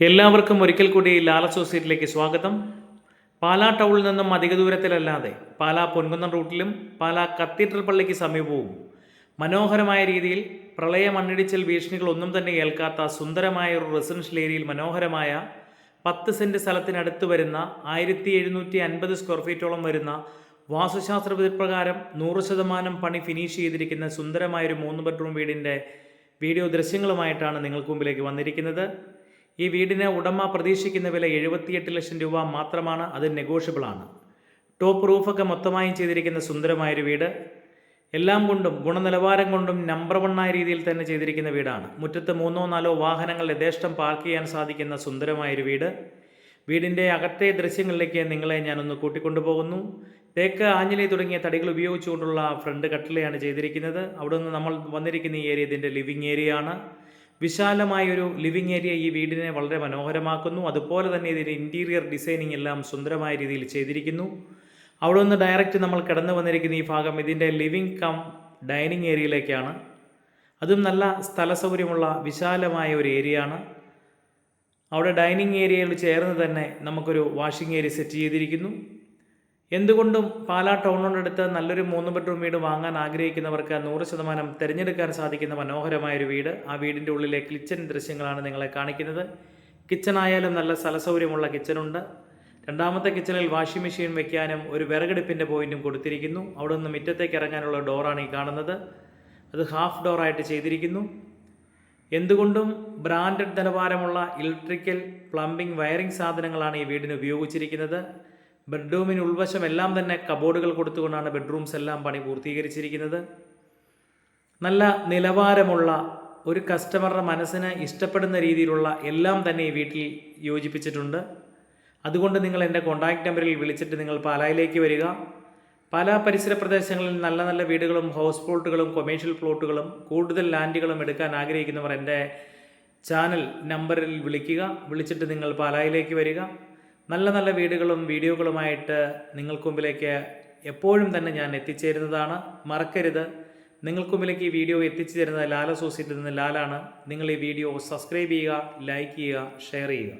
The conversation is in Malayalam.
എല്ലാവർക്കും ഒരിക്കൽ കൂടി ലാൽ അസോസിയേറ്റിലേക്ക് സ്വാഗതം. പാലാ ടൗണിൽ നിന്നും അധിക ദൂരത്തിലല്ലാതെ പാലാ പൊൻകുന്നം റൂട്ടിലും പാലാ കത്തീഡ്രൽ പള്ളിക്ക് സമീപവും മനോഹരമായ രീതിയിൽ പ്രളയ മണ്ണിടിച്ചിൽ ഭീഷണികൾ ഒന്നും തന്നെ ഏൽക്കാത്ത സുന്ദരമായ ഒരു റെസിഡൻഷ്യൽ ഏരിയയിൽ മനോഹരമായ പത്ത് സെന്റ് സ്ഥലത്തിനടുത്ത് വരുന്ന ആയിരത്തി എഴുന്നൂറ്റി അൻപത് സ്ക്വയർ ഫീറ്റോളം വരുന്ന വാസ്തുശാസ്ത്ര വിധിപ്രകാരം നൂറ് ശതമാനം പണി ഫിനിഷ് ചെയ്തിരിക്കുന്ന സുന്ദരമായൊരു മൂന്ന് ബെഡ്റൂം വീടിന്റെ വീഡിയോ ദൃശ്യങ്ങളുമായിട്ടാണ് നിങ്ങൾക്ക് മുമ്പിലേക്ക് വന്നിരിക്കുന്നത്. ഈ വീടിന് ഉടമ പ്രതീക്ഷിക്കുന്ന വില എഴുപത്തിയെട്ട് ലക്ഷം രൂപ മാത്രമാണ് അത് നെഗോഷ്യബിൾ ആണ് ടോപ്പ് റൂഫൊക്കെ മൊത്തമായും ചെയ്തിരിക്കുന്ന സുന്ദരമായൊരു വീട്. എല്ലാം കൊണ്ടും ഗുണനിലവാരം കൊണ്ടും നമ്പർ വണ്ണായ രീതിയിൽ തന്നെ ചെയ്തിരിക്കുന്ന വീടാണ്. മുറ്റത്ത് മൂന്നോ നാലോ വാഹനങ്ങൾ യഥേഷ്ടം പാർക്ക് ചെയ്യാൻ സാധിക്കുന്ന സുന്ദരമായൊരു വീട്. വീടിന്റെ അകത്തെ ദൃശ്യങ്ങളിലേക്ക് നിങ്ങളെ ഞാനൊന്ന് കൂട്ടിക്കൊണ്ടുപോകുന്നു. തേക്ക് ആഞ്ഞിലി തുടങ്ങിയ തടികൾ ഉപയോഗിച്ചുകൊണ്ടുള്ള ഫ്രണ്ട് കട്ടിലയാണ് ചെയ്തിരിക്കുന്നത്. അവിടെ നിന്ന് നമ്മൾ വന്നിരിക്കുന്ന ഈ ഏരിയ ഇതിന്റെ ലിവിങ് ഏരിയ ആണ്. വിശാലമായൊരു ലിവിങ് ഏരിയ ഈ വീടിനെ വളരെ മനോഹരമാക്കുന്നു. അതുപോലെ തന്നെ ഇതിന്റെ ഇന്റീരിയർ ഡിസൈനിങ് എല്ലാം സുന്ദരമായ രീതിയിൽ ചെയ്തിരിക്കുന്നു. അവിടെ നിന്ന് ഡയറക്റ്റ് നമ്മൾ കടന്നു വന്നിരിക്കുന്ന ഈ ഭാഗം ഇതിന്റെ ലിവിങ് കം ഡൈനിങ് ഏരിയയിലേക്കാണ് അതും നല്ല സ്ഥല സൗകര്യമുള്ള വിശാലമായ ഒരു ഏരിയ ആണ്. അവിടെ ഡൈനിങ് ഏരിയയിൽ ചേർന്ന് തന്നെ നമുക്കൊരു വാഷിംഗ് ഏരിയ സെറ്റ് ചെയ്തിരിക്കുന്നു. എന്തുകൊണ്ടും പാലാ ടൗണിനോടടുത്ത് നല്ലൊരു മൂന്ന് ബെഡ്റൂം വീട് വാങ്ങാൻ ആഗ്രഹിക്കുന്നവർക്ക് നൂറ് ശതമാനം തിരഞ്ഞെടുക്കാൻ സാധിക്കുന്ന മനോഹരമായൊരു വീട്. ആ വീടിന്റെ ഉള്ളിലെ കിച്ചൺ ദൃശ്യങ്ങളാണ് നിങ്ങളെ കാണിക്കുന്നത്. കിച്ചൺ ആയാലും നല്ല സ്ഥലസൗകര്യമുള്ള കിച്ചണുണ്ട് രണ്ടാമത്തെ കിച്ചണിൽ വാഷിംഗ് മെഷീൻ വെക്കാനും ഒരു വിറകടുപ്പിന്റെ പോയിന്റും കൊടുത്തിരിക്കുന്നു. അവിടെ നിന്ന് മുറ്റത്തേക്ക് ഇറങ്ങാനുള്ള ഡോറാണ് ഈ കാണുന്നത്. അത് ഹാഫ് ഡോറായിട്ട് ചെയ്തിരിക്കുന്നു. എന്തുകൊണ്ടും ബ്രാൻഡഡ് നിലവാരമുള്ള ഇലക്ട്രിക്കൽ പ്ലംബിംഗ് വയറിംഗ് സാധനങ്ങളാണ് ഈ വീടിന് ഉപയോഗിച്ചിരിക്കുന്നത്. ബെഡ്റൂമിന് ഉൾവശം എല്ലാം തന്നെ കബോർഡുകൾ കൊടുത്തുകൊണ്ടാണ് ബെഡ്റൂംസ് എല്ലാം പണി പൂർത്തീകരിച്ചിരിക്കുന്നത്. നല്ല നിലവാരമുള്ള ഒരു കസ്റ്റമറുടെ മനസ്സിന് ഇഷ്ടപ്പെടുന്ന രീതിയിലുള്ള എല്ലാം തന്നെ ഈ വീട്ടിൽ യോജിപ്പിച്ചിട്ടുണ്ട്. അതുകൊണ്ട് നിങ്ങൾ എന്റെ കോൺടാക്റ്റ് നമ്പറിൽ വിളിച്ചിട്ട് നിങ്ങൾ പാലായിലേക്ക് വരിക. പല പരിസര പ്രദേശങ്ങളിൽ നല്ല നല്ല വീടുകളും ഹൗസ് പ്ലോട്ടുകളും കൊമേഴ്ഷ്യൽ പ്ലോട്ടുകളും കൂടുതൽ ലാൻഡുകളും എടുക്കാൻ ആഗ്രഹിക്കുന്നവർ എന്റെ ചാനൽ നമ്പറിൽ വിളിക്കുക. വിളിച്ചിട്ട് നിങ്ങൾ പാലായിലേക്ക് വരിക. നല്ല നല്ല വീടുകളും വീഡിയോകളുമായിട്ട് നിങ്ങൾക്ക് മുമ്പിലേക്ക് എപ്പോഴും തന്നെ ഞാൻ എത്തിച്ചേരുന്നതാണ്. മറക്കരുത്. നിങ്ങൾക്ക് മുമ്പിലേക്ക് ഈ വീഡിയോ എത്തിച്ചു തരുന്നത് ലാല സോസിറ്റിൽ നിന്ന് ലാലാണ്. നിങ്ങൾ ഈ വീഡിയോ സബ്സ്ക്രൈബ് ചെയ്യുക ലൈക്ക് ചെയ്യുക ഷെയർ ചെയ്യുക.